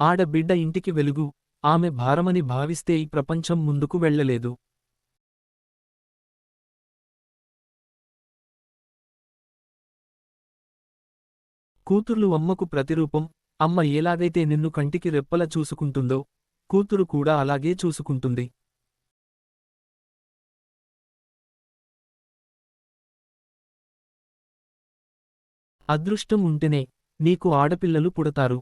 ఆడబిడ్డ ఇంటికి వెలుగు. ఆమె భారమని భావిస్తే ఈ ప్రపంచం ముందుకు వెళ్ళలేదు. కూతుర్లు అమ్మకు ప్రతిరూపం. అమ్మ ఎలాగైతే నిన్ను కంటికి రెప్పల చూసుకుంటుందో కూతురు కూడా అలాగే చూసుకుంటుంది. అదృష్టం ఉంటేనే నీకు ఆడపిల్లలు పుడతారు.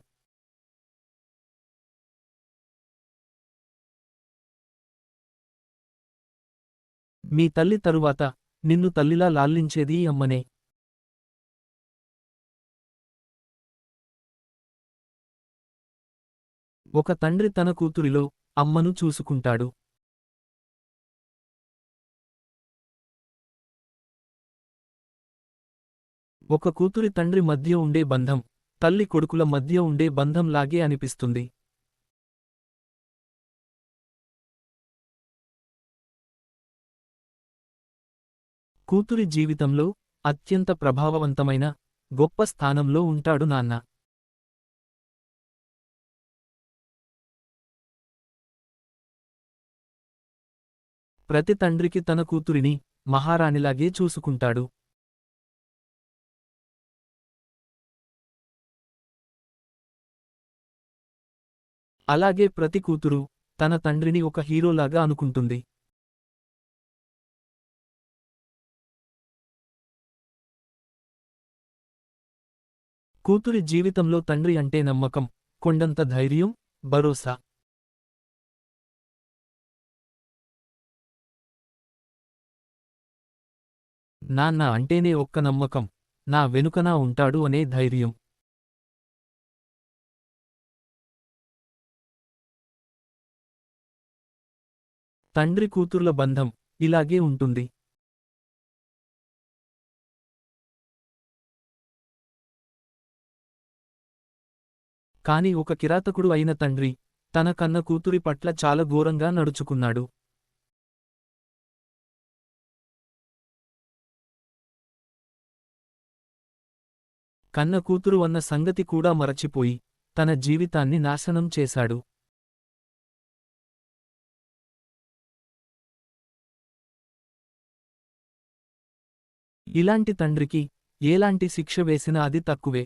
మీ తల్లి తరువాత నిన్ను తల్లిలా లాలించేది అమ్మనే. ఒక తండ్రి తన కూతురిలో అమ్మను చూసుకుంటాడు. ఒక కూతురి తండ్రి మధ్య ఉండే బంధం తల్లి కొడుకుల మధ్య ఉండే బంధం లాగే అనిపిస్తుంది. కూతురి జీవితంలో అత్యంత ప్రభావవంతమైన గొప్ప స్థానంలో ఉంటాడు నాన్న. ప్రతి తండ్రికి తన కూతురిని మహారాణిలాగే చూసుకుంటాడు. అలాగే ప్రతి కూతురు తన తండ్రిని ఒక హీరోలాగా అనుకుంటుంది. కూతురి జీవితంలో తండ్రి అంటే నమ్మకం కొండంత ధైర్యం భరోసా. నాన్న అంటేనే ఒక్క నమ్మకం నా వెనుకనా ఉంటాడు అనే ధైర్యం. తండ్రి కూతుర్ల బంధం ఇలాగే ఉంటుంది. కాని ఒక కిరాతకుడు అయిన తండ్రి తన కన్న కూతురి పట్ల చాలా ఘోరంగా నడుచుకున్నాడు. కన్న కూతురు అన్న సంగతి కూడా మరచిపోయి తన జీవితాన్ని నాశనం చేశాడు. ఇలాంటి తండ్రికి ఏలాంటి శిక్ష వేసినా అది తక్కువే.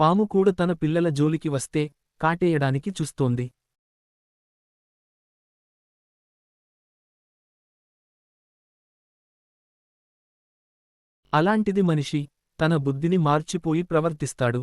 పాము కూడా తన పిల్లల జోలికి వస్తే కాటేయడానికి చూస్తోంది. అలాంటిది మనిషి తన బుద్ధిని మార్చిపోయి ప్రవర్తిస్తాడు.